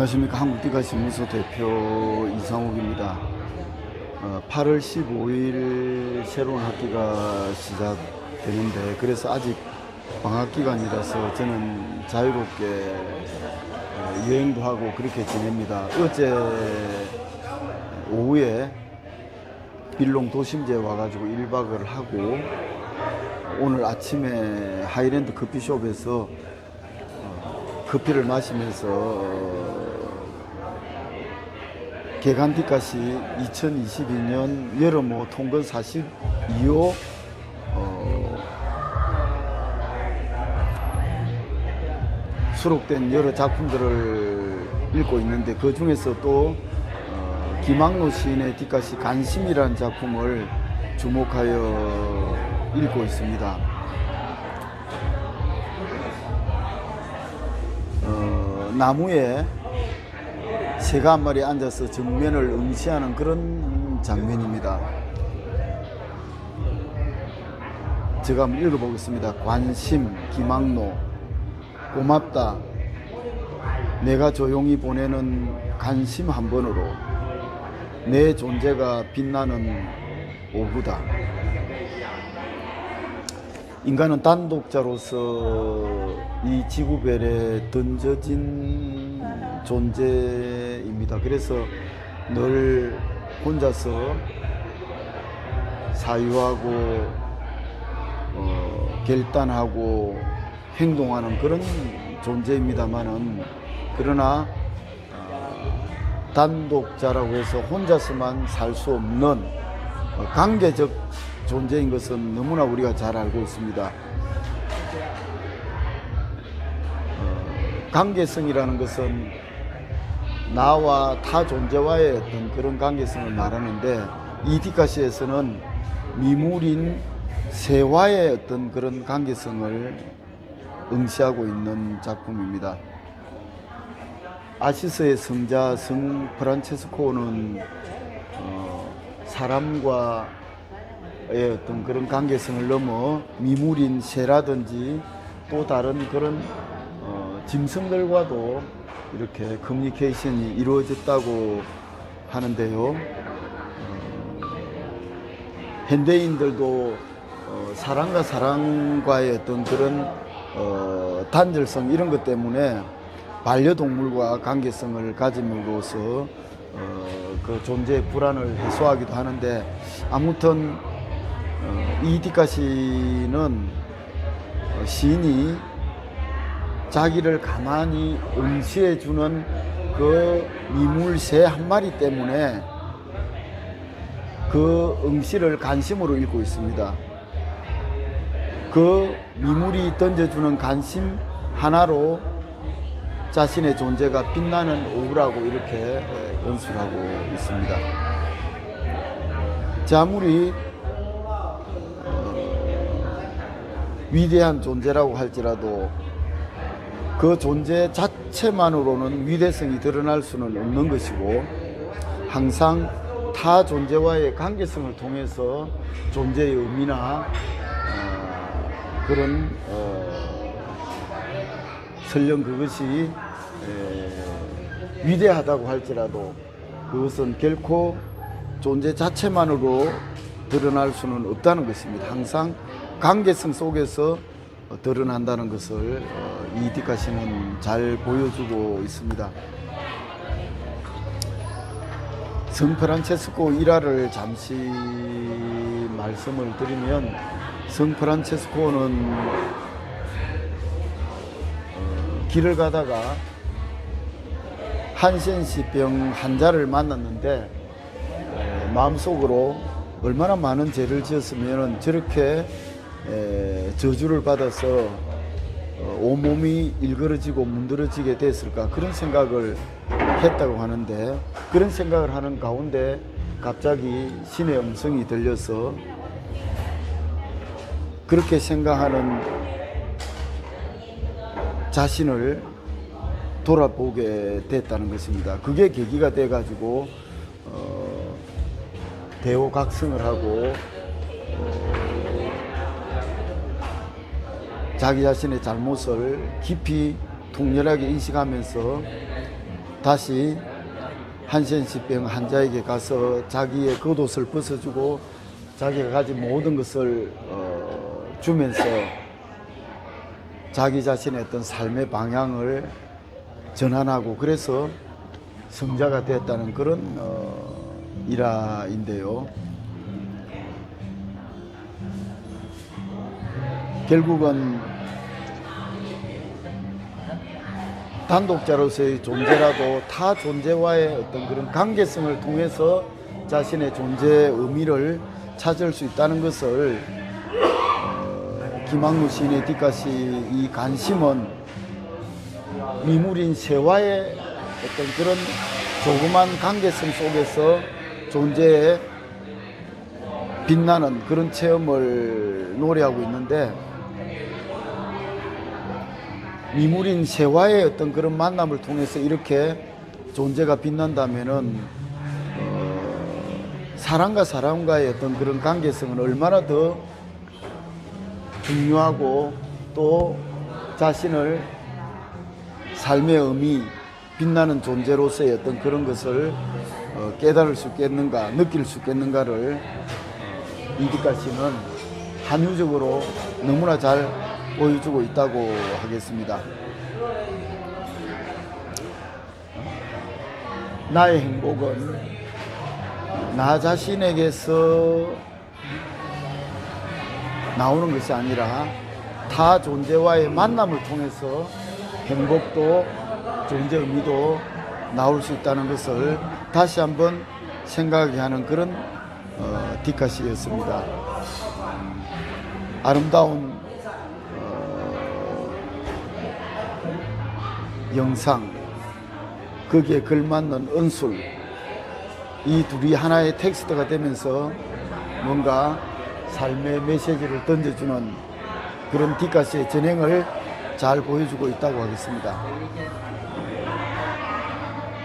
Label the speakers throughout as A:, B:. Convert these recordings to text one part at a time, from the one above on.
A: 안녕하십니까 한국디가신문소 대표 이상욱입니다. 어, 8월 15일 새로운 학기가 시작되는데 그래서 아직 방학 기간이라서 저는 자유롭게 어, 여행도 하고 그렇게 지냅니다. 어제 오후에 빌롱 도심지에 와가지고 1박을 하고 오늘 아침에 하이랜드 커피숍에서 커피를 마시면서 어, 개간디까지 2022년 여름 호 통근 42호 어, 수록된 여러 작품들을 읽고 있는데 그 중에서 또 어, 김학로 시인의 뒷가시 관심이라는 작품을 주목하여 읽고 있습니다. 나무에 새가 한 마리 앉아서 정면을 응시하는 그런 장면입니다. 제가 한번 읽어보겠습니다. 관심, 김학로, 고맙다. 내가 조용히 보내는 관심 한 번으로 내 존재가 빛나는 오후다. 인간은 단독자로서 이 지구별에 던져진 존재입니다. 그래서 늘 혼자서 사유하고 어, 결단하고 행동하는 그런 존재입니다만은 그러나 어, 단독자라고 해서 혼자서만 살 수 없는 어, 관계적 존재인 것은 너무나 우리가 잘 알고 있습니다. 어, 관계성이라는 것은 나와 타 존재와의 어떤 그런 관계성을 말하는데 이디카시에서는 미물인 새와의 어떤 그런 관계성을 응시하고 있는 작품입니다. 아시스의 성자 성 프란체스코는 어, 사람과 의 어떤 그런 관계성을 넘어 미물인 새라든지 또 다른 그런 어, 짐승들과도 이렇게 커뮤니케이션이 이루어졌다고 하는데요. 어, 현대인들도 어, 사람과 사람과의 어떤 그런 어, 단절성 이런 것 때문에 반려동물과 관계성을 가짐으로써 어, 그 존재의 불안을 해소하기도 하는데 아무튼 어, 어, 시인이 자기를 가만히 응시해 주는 그 미물 새 한 마리 때문에 그 응시를 관심으로 읽고 있습니다. 그 미물이 던져주는 관심 하나로 자신의 존재가 빛나는 오후라고 이렇게 연출하고 있습니다. 자, 아무 위대한 존재라고 할지라도 그 존재 자체만으로는 위대성이 드러날 수는 없는 것이고 항상 타 존재와의 관계성을 통해서 존재의 의미나 어, 그런 어, 설령 그것이 에, 위대하다고 할지라도 그것은 결코 존재 자체만으로 드러날 수는 없다는 것입니다. 항상 관계성 속에서 어, 드러난다는 것을 어, 이디카 씨는 잘 보여주고 있습니다. 성 프란체스코 일화를 잠시 말씀을 드리면 성 프란체스코는 어, 길을 가다가 한센시병 환자를 만났는데 에, 마음속으로 얼마나 많은 죄를 지었으면 저렇게 에, 저주를 받아서 어, 온몸이 일그러지고 문드러지게 됐을까 그런 생각을 했다고 하는데 그런 생각을 하는 가운데 갑자기 신의 음성이 들려서 그렇게 생각하는 자신을 돌아보게 됐다는 것입니다. 그게 계기가 돼가지고 어, 대호각성을 하고 자기 자신의 잘못을 깊이 통렬하게 인식하면서 다시 한센시병 환자에게 가서 자기의 겉옷을 벗어주고 자기가 가진 모든 것을 어, 주면서 자기 자신의 어떤 삶의 방향을 전환하고 그래서 성자가 됐다는 그런 어, 일화인데요. 결국은 단독자로서의 존재라도 타 존재와의 어떤 그런 관계성을 통해서 자신의 존재의 의미를 찾을 수 있다는 것을 어, 김학무 시인의 뒷가시 이 관심은 미물인 새와의 어떤 그런 조그만 관계성 속에서 존재에 빛나는 그런 체험을 노래하고 있는데 미물인 새와의 어떤 그런 만남을 통해서 이렇게 존재가 빛난다면은 어, 사람과 사람과의 어떤 그런 관계성은 얼마나 더 중요하고 또 자신을 삶의 의미, 빛나는 존재로서의 어떤 그런 것을 어, 깨달을 수 있겠는가, 느낄 수 있겠는가를 이디카 씨는 한유적으로 너무나 잘 보여주고 있다고 하겠습니다. 나의 행복은 나 자신에게서 나오는 것이 아니라 타 존재와의 만남을 통해서 행복도 존재 의미도 나올 수 있다는 것을 다시 한번 생각하게 하는 그런 어, 디카시였습니다. 아름다운 영상 거기에 걸맞는 언술 이 둘이 하나의 텍스트가 되면서 뭔가 삶의 메시지를 던져주는 그런 디카시의 진행을 잘 보여주고 있다고 하겠습니다.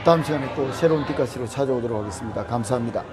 A: 다음 시간에 또 새로운 디카시로 찾아오도록 하겠습니다. 감사합니다.